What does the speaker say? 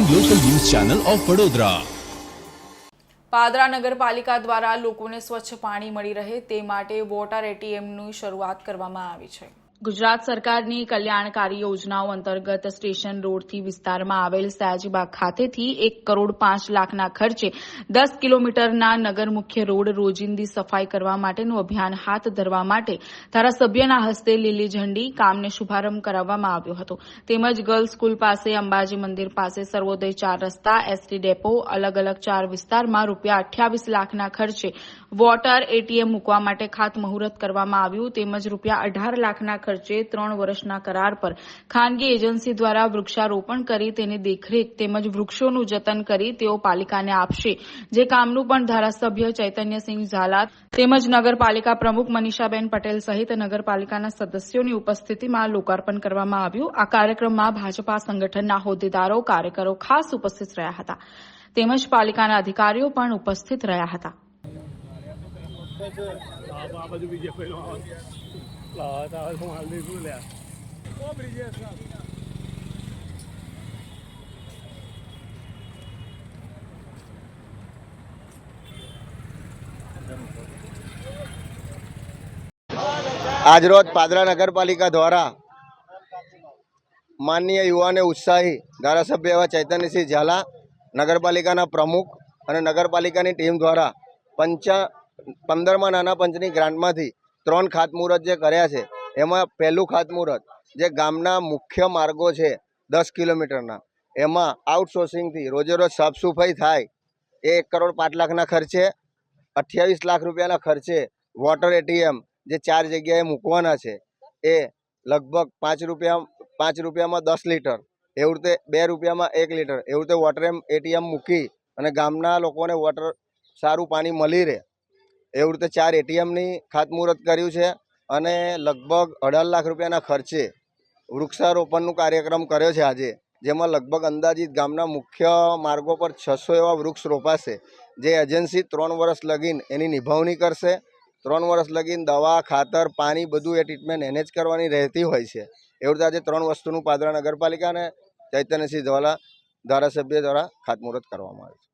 Channel of Vadodara Padra નગરપાલિકા દ્વારા લોકોને સ્વચ્છ પાણી મળી રહે તે માટે વોટર એટીએમની શરૂઆત કરવામાં આવી છે. ગુજરાત સરકારની કલ્યાણકારી યોજનાઓ અંતર્ગત સ્ટેશન રોડથી વિસ્તારમાં આવેલ સયાજીબાગ ખાતેથી એક કરોડ પાંચ લાખના ખર્ચે દસ કિલોમીટરના નગર મુખ્ય રોડ રોજિંદી સફાઈ કરવા માટેનું અભિયાન હાથ ધરવા માટે ધારાસભ્યના હસ્તે લીલી ઝંડી કામને શુભારંભ કરાવવામાં આવ્યો હતો. તેમજ ગર્લ્સ સ્કૂલ પાસે અંબાજી મંદિર પાસે સર્વોદય ચાર રસ્તા, એસટી ડેપો અલગ અલગ ચાર વિસ્તારમાં રૂપિયા અઠ્યાવીસ લાખના ખર્ચે વોટર એટીએમ મૂકવા માટે ખાતમુહૂર્ત કરવામાં આવ્યું. તેમજ રૂપિયા અઢાર લાખના ખર્ચે ત્રણ વર્ષના કરાર પર ખાનગી એજન્સી દ્વારા વૃક્ષારોપણ કરી તેની દેખરેખ તેમજ વૃક્ષોનું જતન કરી તેઓ પાલિકાને આપશે. જે કામનું પણ ધારાસભ્ય ચૈતન્યસિંહ ઝાલા તેમજ નગરપાલિકા પ્રમુખ મનીષાબેન પટેલ સહિત નગરપાલિકાના સદસ્યોની ઉપસ્થિતિમાં લોકાર્પણ કરવામાં આવ્યું. આ કાર્યક્રમમાં ભાજપા સંગઠનના હોદ્દેદારો, કાર્યકરો ખાસ ઉપસ્થિત રહ્યા હતા. તેમજ પાલિકાના અધિકારીઓ પણ ઉપસ્થિત રહ્યા હતા. આ બાજુ બીજે પેલો લાવતા હોય તો હાલ લીધું લ્યા ઓ બ્રિજેશ આજરોજ પાદરા નગરપાલિકા દ્વારા માનનીય યુવાને ઉત્સાહી ધારાસભ્ય એવા ચૈતન્યસિંહ ઝાલા નગરપાલિકાના પ્રમુખ અને નગરપાલિકાની ટીમ દ્વારા પંચા પંદરમાં નાના પંચની ગ્રાન્ટમાંથી ત્રણ ખાતમુહૂર્ત જે કર્યા છે, એમાં પહેલું ખાતમુહૂર્ત જે ગામના મુખ્ય માર્ગો છે દસ કિલોમીટરના, એમાં આઉટસોર્સિંગથી રોજે રોજ સાફ સફાઈ થાય, એ એક કરોડ પાંચ લાખના ખર્ચે, અઠ્યાવીસ લાખ રૂપિયાના ખર્ચે વોટર એટીએમ જે ચાર જગ્યાએ મૂકવાના છે, એ લગભગ પાંચ રૂપિયા, પાંચ રૂપિયામાં દસ લીટર, એવી રીતે બે રૂપિયામાં એક લીટર, એવી રીતે વોટર એમ એટીએમ મૂકી અને ગામના લોકોને વોટર સારું પાણી મળી રહે. એવી રીતે ચાર એટીએમની ખાતમુહૂર્ત કર્યું છે અને લગભગ અઢાર લાખ રૂપિયાના ખર્ચે વૃક્ષારોપણનું કાર્યક્રમ કર્યો છે આજે, જેમાં લગભગ અંદાજિત ગામના મુખ્ય માર્ગો પર છસો એવા વૃક્ષ રોપાશે, જે એજન્સી ત્રણ વર્ષ લગીન એની નિભાવણી કરશે. ત્રણ વર્ષ લગીન દવા, ખાતર, પાણી બધું એ ટ્રીટમેન્ટ એને જ કરવાની રહેતી હોય છે. એવું રીતે આજે ત્રણ વસ્તુનું પાદરા નગરપાલિકા અને ચૈતન્યસિંહ ધ્વાલા ધારાસભ્ય દ્વારા ખાતમુહૂર્ત કરવામાં આવે છે.